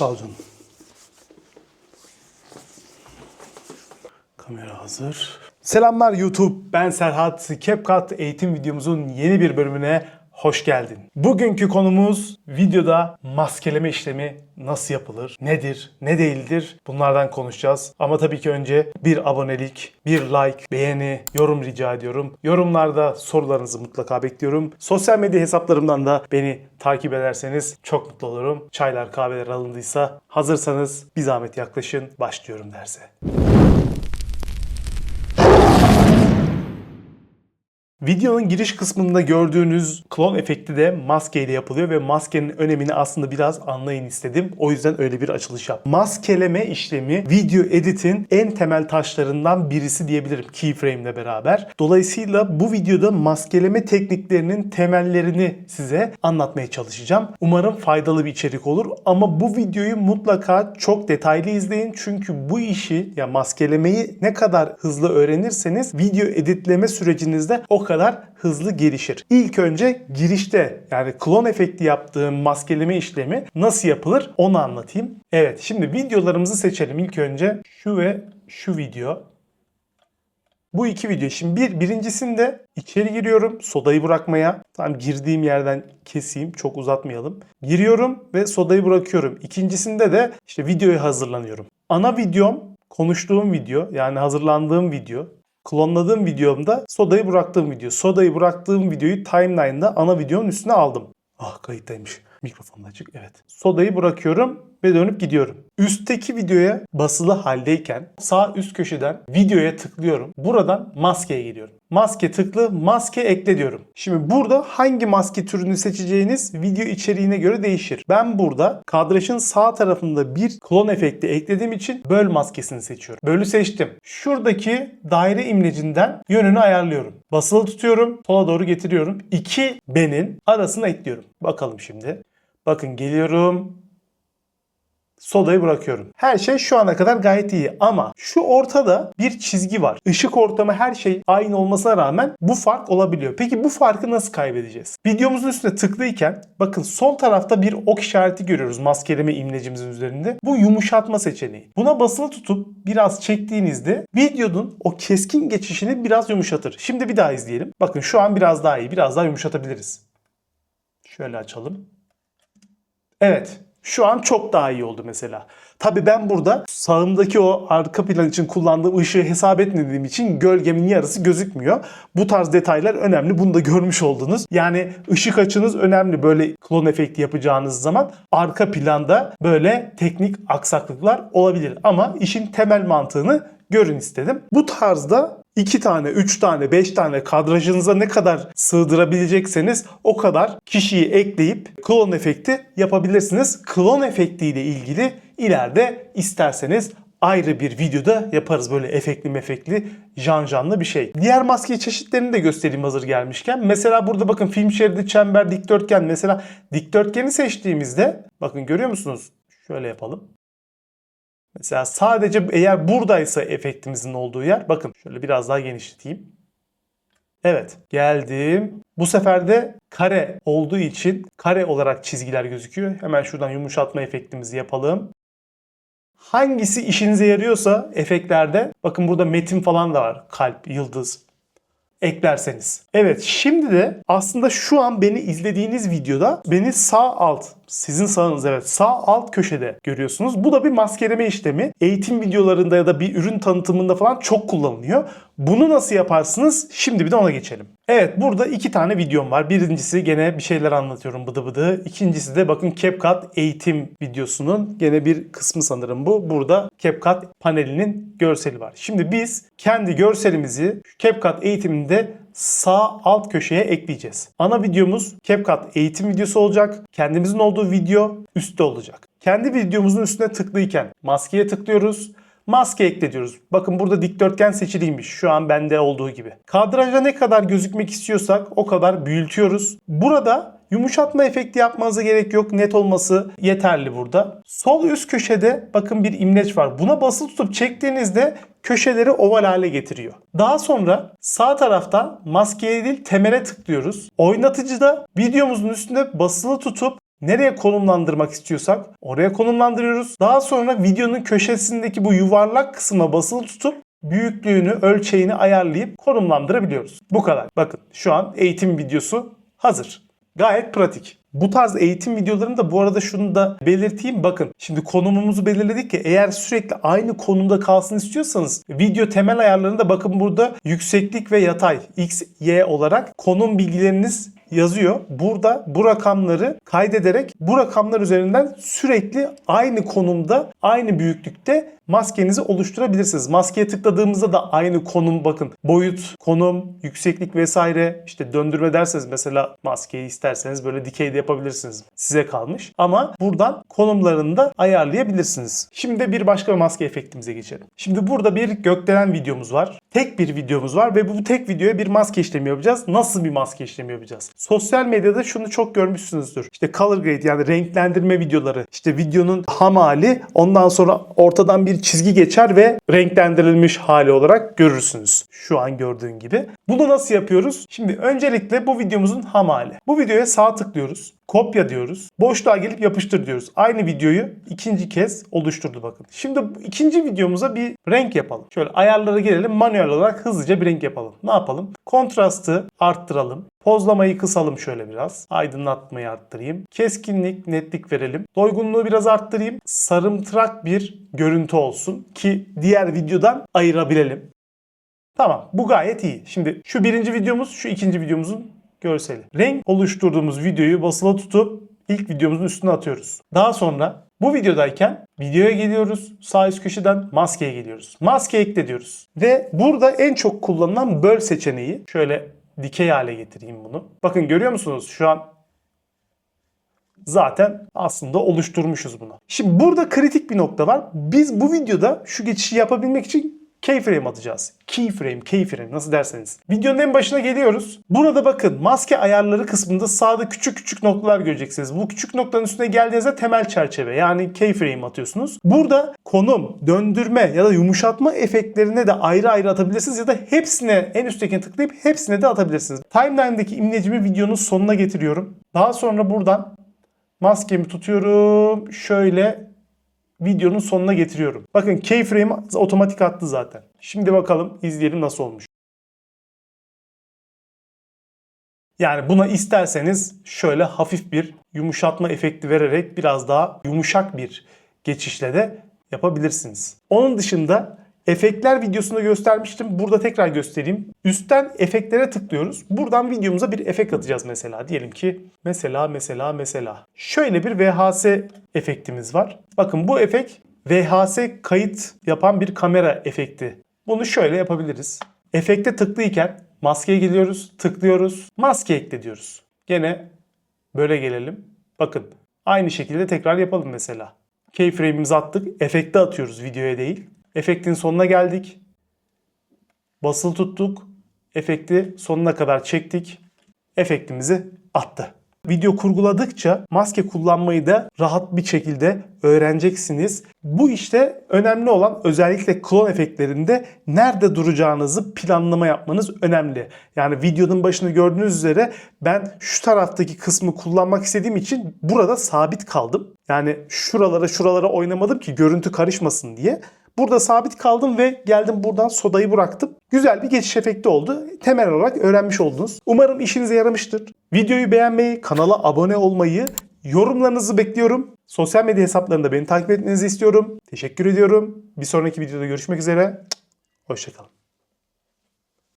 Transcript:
Canım. Kamera hazır. Selamlar YouTube. Ben Serhat. CapCut eğitim videomuzun yeni bir bölümüne hoş geldin. Bugünkü konumuz videoda maskeleme işlemi nasıl yapılır, nedir, ne değildir bunlardan konuşacağız. Ama tabii ki önce bir abonelik, bir like, beğeni, yorum rica ediyorum. Yorumlarda sorularınızı mutlaka bekliyorum. Sosyal medya hesaplarımdan da beni takip ederseniz çok mutlu olurum. Çaylar, kahveler alındıysa hazırsanız bir zahmet yaklaşın. Başlıyorum derse. Videonun giriş kısmında gördüğünüz klon efekti de maske ile yapılıyor ve maskenin önemini aslında biraz anlayın istedim. O yüzden öyle bir açılış yap. Maskeleme işlemi video editin en temel taşlarından birisi diyebilirim keyframe ile beraber. Dolayısıyla bu videoda maskeleme tekniklerinin temellerini size anlatmaya çalışacağım. Umarım faydalı bir içerik olur ama bu videoyu mutlaka çok detaylı izleyin çünkü bu işi ya maskelemeyi ne kadar hızlı öğrenirseniz video editleme sürecinizde o kadar hızlı gelişir. İlk önce girişte yani klon efekti yaptığım maskeleme işlemi nasıl yapılır onu anlatayım. Evet şimdi videolarımızı seçelim. İlk önce şu ve şu video. Bu iki video. Şimdi bir, birincisinde içeri giriyorum sodayı bırakmaya. Tam girdiğim yerden keseyim çok uzatmayalım. Giriyorum ve sodayı bırakıyorum. İkincisinde de işte videoya hazırlanıyorum. Ana videom konuştuğum video yani hazırlandığım video. Klonladığım videomda sodayı bıraktığım video. Sodayı bıraktığım videoyu timeline'da ana videonun üstüne aldım. Ah kayıttaymış. Mikrofon açık. Evet. Sodayı bırakıyorum ve dönüp gidiyorum. Üstteki videoya basılı haldeyken sağ üst köşeden videoya tıklıyorum. Buradan maskeye geliyorum. Maske tıklı, maske ekle diyorum. Şimdi burada hangi maske türünü seçeceğiniz video içeriğine göre değişir. Ben burada kadrajın sağ tarafında bir klon efekti eklediğim için böl maskesini seçiyorum. Bölü seçtim. Şuradaki daire imlecinden yönünü ayarlıyorum. Basılı tutuyorum, sola doğru getiriyorum. İki benin arasına ekliyorum. Bakalım şimdi. Bakın geliyorum, sodayı bırakıyorum. Her şey şu ana kadar gayet iyi ama şu ortada bir çizgi var. Işık ortamı her şey aynı olmasına rağmen bu fark olabiliyor. Peki bu farkı nasıl kaybedeceğiz? Videomuzun üstüne tıklıyken bakın sol tarafta bir ok işareti görüyoruz maskeleme imlecimizin üzerinde. Bu yumuşatma seçeneği. Buna basılı tutup biraz çektiğinizde videonun o keskin geçişini biraz yumuşatır. Şimdi bir daha izleyelim. Bakın şu an biraz daha iyi. Biraz daha yumuşatabiliriz. Şöyle açalım. Evet. Şu an çok daha iyi oldu mesela. Tabii ben burada sağımdaki o arka plan için kullandığım ışığı hesap etmediğim için gölgemin yarısı gözükmüyor. Bu tarz detaylar önemli. Bunu da görmüş oldunuz. Yani ışık açınız önemli böyle klon efekti yapacağınız zaman. Arka planda böyle teknik aksaklıklar olabilir. Ama işin temel mantığını görün istedim. Bu tarzda 2 tane, 3 tane, 5 tane kadrajınıza ne kadar sığdırabilecekseniz o kadar kişiyi ekleyip klon efekti yapabilirsiniz. Klon efekti ile ilgili ileride isterseniz ayrı bir videoda yaparız böyle efektli mefekli jan janlı bir şey. Diğer maske çeşitlerini de göstereyim hazır gelmişken. Mesela burada bakın film şeridi, çember, dikdörtgen. Mesela dikdörtgeni seçtiğimizde bakın görüyor musunuz? Şöyle yapalım. Mesela sadece eğer buradaysa efektimizin olduğu yer bakın şöyle biraz daha genişleteyim. Evet geldim. Bu sefer de kare olduğu için kare olarak çizgiler gözüküyor. Hemen şuradan yumuşatma efektimizi yapalım. Hangisi işinize yarıyorsa efektlerde bakın burada metin falan da var. Kalp, yıldız eklerseniz. Evet şimdi de aslında şu an beni izlediğiniz videoda beni sağ alt sizin sağınız evet sağ alt köşede görüyorsunuz. Bu da bir maskeleme işlemi. Eğitim videolarında ya da bir ürün tanıtımında falan çok kullanılıyor. Bunu nasıl yaparsınız? Şimdi bir de ona geçelim. Evet burada iki tane videom var. Birincisi gene bir şeyler anlatıyorum bıdı bıdı. İkincisi de bakın CapCut eğitim videosunun gene bir kısmı sanırım bu. Burada CapCut panelinin görseli var. Şimdi biz kendi görselimizi CapCut eğitiminde sağ alt köşeye ekleyeceğiz. Ana videomuz CapCut eğitim videosu olacak. Kendimizin olduğu video üstte olacak. Kendi videomuzun üstüne tıklıyken maskeye tıklıyoruz. Maske ekle diyoruz. Bakın burada dikdörtgen seçiliymiş. Şu an bende olduğu gibi. Kadrajda ne kadar gözükmek istiyorsak o kadar büyütüyoruz. Burada yumuşatma efekti yapmanıza gerek yok. Net olması yeterli burada. Sol üst köşede bakın bir imleç var. Buna basılı tutup çektiğinizde köşeleri oval hale getiriyor. Daha sonra sağ tarafta maskeye değil temele tıklıyoruz. Oynatıcıda videomuzun üstünde basılı tutup Nereye konumlandırmak istiyorsak oraya konumlandırıyoruz. Daha sonra videonun köşesindeki bu yuvarlak kısma basılı tutup büyüklüğünü, ölçeğini ayarlayıp konumlandırabiliyoruz. Bu kadar. Bakın şu an eğitim videosu hazır. Gayet pratik. Bu tarz eğitim videolarında bu arada şunu da belirteyim. Bakın şimdi konumumuzu belirledik ki eğer sürekli aynı konumda kalsın istiyorsanız video temel ayarlarında bakın burada yükseklik ve yatay x, y olarak konum bilgileriniz yazıyor. Burada bu rakamları kaydederek bu rakamlar üzerinden sürekli aynı konumda, aynı büyüklükte maskenizi oluşturabilirsiniz. Maskeye tıkladığımızda da aynı konum bakın. Boyut, konum, yükseklik vesaire işte döndürme derseniz mesela maskeyi isterseniz böyle dikeyde yapabilirsiniz. Size kalmış. Ama buradan konumlarını da ayarlayabilirsiniz. Şimdi bir başka maske efektimize geçelim. Şimdi burada bir gökdelen videomuz var. Tek bir videomuz var ve bu tek videoya bir maske işlemi yapacağız. Nasıl bir maske işlemi yapacağız? Sosyal medyada şunu çok görmüşsünüzdür. İşte color grade yani renklendirme videoları. İşte videonun ham hali ondan sonra ortadan bir çizgi geçer ve renklendirilmiş hali olarak görürsünüz. Şu an gördüğün gibi. Bunu nasıl yapıyoruz? Şimdi öncelikle bu videomuzun ham hali. Bu videoya sağ tıklıyoruz. Kopya diyoruz. Boşluğa gelip yapıştır diyoruz. Aynı videoyu ikinci kez oluşturdu bakın. Şimdi ikinci videomuza bir renk yapalım. Şöyle ayarlara gelelim. Manuel olarak hızlıca bir renk yapalım. Ne yapalım? Kontrastı arttıralım. Pozlamayı kısalım şöyle biraz. Aydınlatmayı arttırayım. Keskinlik, netlik verelim. Doygunluğu biraz arttırayım. Sarımtırak bir görüntü olsun ki diğer videodan ayırabilelim. Tamam bu gayet iyi. Şimdi şu birinci videomuz şu ikinci videomuzun görseli. Renk oluşturduğumuz videoyu basılı tutup ilk videomuzun üstüne atıyoruz. Daha sonra bu videodayken videoya geliyoruz. Sağ üst köşeden maskeye geliyoruz. Maske ekle diyoruz. Ve burada en çok kullanılan böl seçeneği şöyle dikey hale getireyim bunu. Bakın görüyor musunuz? Şu an zaten aslında oluşturmuşuz bunu. Şimdi burada kritik bir nokta var. Biz bu videoda şu geçişi yapabilmek için keyframe atacağız. Keyframe, keyframe nasıl derseniz. Videonun en başına geliyoruz. Burada bakın maske ayarları kısmında sağda küçük küçük noktalar göreceksiniz. Bu küçük noktanın üstüne geldiğinizde temel çerçeve yani keyframe atıyorsunuz. Burada konum, döndürme ya da yumuşatma efektlerine de ayrı ayrı atabilirsiniz ya da hepsine en üsttekine tıklayıp hepsine de atabilirsiniz. Timeline'daki imlecimi videonun sonuna getiriyorum. Daha sonra buradan maskemi tutuyorum. Şöyle videonun sonuna getiriyorum. Bakın keyframe otomatik attı zaten. Şimdi bakalım izleyelim nasıl olmuş. Yani buna isterseniz şöyle hafif bir yumuşatma efekti vererek biraz daha yumuşak bir geçişle de yapabilirsiniz. Onun dışında efektler videosunda göstermiştim. Burada tekrar göstereyim. Üstten efektlere tıklıyoruz. Buradan videomuza bir efekt atacağız mesela. Diyelim ki mesela mesela mesela. Şöyle bir VHS efektimiz var. Bakın bu efekt VHS kayıt yapan bir kamera efekti. Bunu şöyle yapabiliriz. Efekte tıklıyken maskeye geliyoruz, tıklıyoruz, maske ekle diyoruz. Gene böyle gelelim. Bakın aynı şekilde tekrar yapalım mesela. Keyframe'imizi attık, efekte atıyoruz videoya değil. Efektin sonuna geldik. Basılı tuttuk. Efekti sonuna kadar çektik. Efektimizi attı. Video kurguladıkça maske kullanmayı da rahat bir şekilde öğreneceksiniz. Bu işte önemli olan özellikle klon efektlerinde nerede duracağınızı planlama yapmanız önemli. Yani videonun başında gördüğünüz üzere ben şu taraftaki kısmı kullanmak istediğim için burada sabit kaldım. Yani şuralara şuralara oynamadım ki görüntü karışmasın diye. Burada sabit kaldım ve geldim buradan sodayı bıraktım. Güzel bir geçiş efekti oldu. Temel olarak öğrenmiş oldunuz. Umarım işinize yaramıştır. Videoyu beğenmeyi, kanala abone olmayı, yorumlarınızı bekliyorum. Sosyal medya hesaplarında beni takip etmenizi istiyorum. Teşekkür ediyorum. Bir sonraki videoda görüşmek üzere. Hoşçakalın.